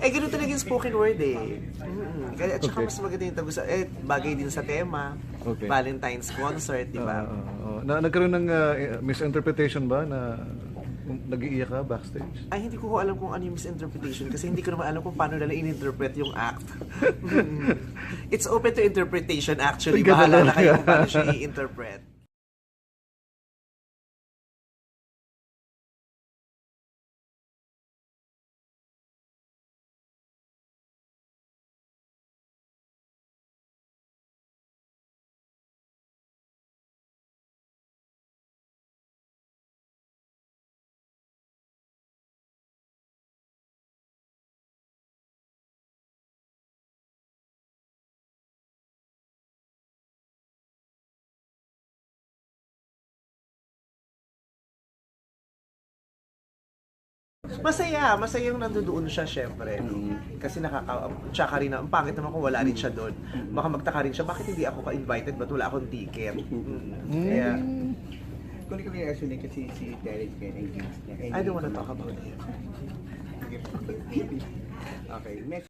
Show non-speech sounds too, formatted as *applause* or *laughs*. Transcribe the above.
Eh, ganun talaga yung spoken word eh. Mm, Kaya, at saka Okay. mas maganda yung tagos. Eh, bagay din sa tema. Okay. Valentine's concert, di ba? Oo, oo, na, nagkaroon ng uh, misinterpretation ba na nag-iiyak ka backstage? Ay, hindi ko alam kung ano yung misinterpretation kasi hindi ko naman alam kung paano nila in-interpret yung act. *laughs* Mm. It's open to interpretation actually. Ay, ganun Bahala na kayo kung paano siya i-interpret. Masaya, masaya yung nandoon siya syempre. No? Kasi nakaka tsaka rin na, ang pangit naman kung wala rin siya doon. Baka magtaka rin siya, bakit hindi ako ka-invited? Ba't wala akong ticket? Mm. Kaya, Kung ikaw yung niya kasi si Derek kaya engaged niya. I don't wanna talk about it. Okay, next.